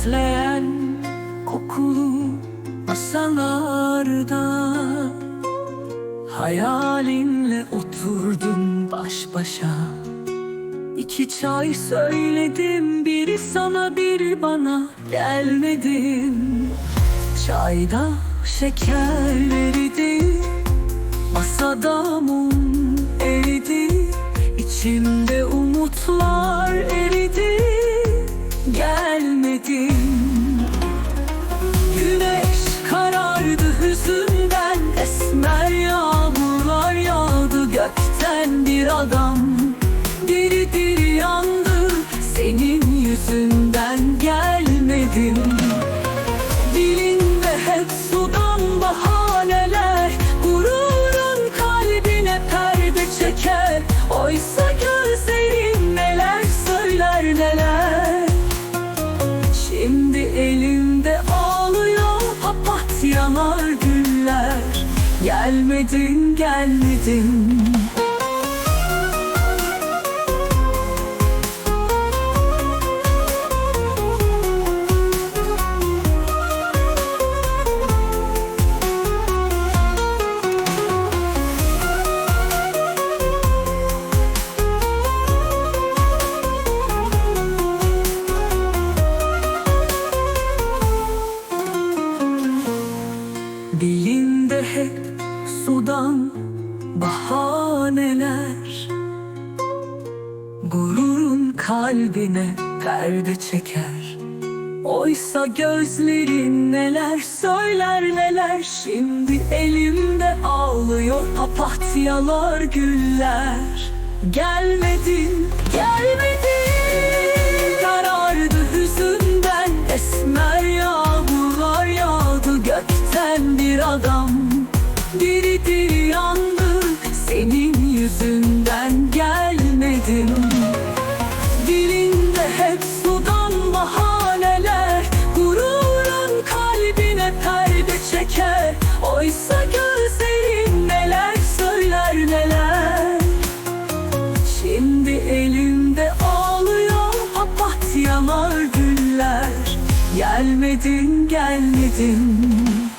Besleyen kokulu masalarda Hayalinle oturdum baş başa. İki çay söyledim biri sana biri bana gelmedim. Çayda şekerleri değil Masada mum eridi. İçimde adam. Diri diri yandı senin yüzünden gelmedim. Dilinde hep sudan bahaneler Gururun kalbine perde çeker. Oysa gözlerin neler söyler neler. Şimdi elimde ağlıyor papatyalar güller. Gelmedin gelmedin hep sudan bahaneler. Gururun kalbine perde çeker. Oysa gözlerin neler söyler neler. Şimdi elimde ağlıyor papatyalar güller. Gelmedin, gelmedin gelmedim Dilinde hep sudan bahaneler Gururun kalbine perde çeker. Oysa gözlerin neler söyler neler. Şimdi elimde ağlıyor papatyalar güller. Gelmedin gelmedin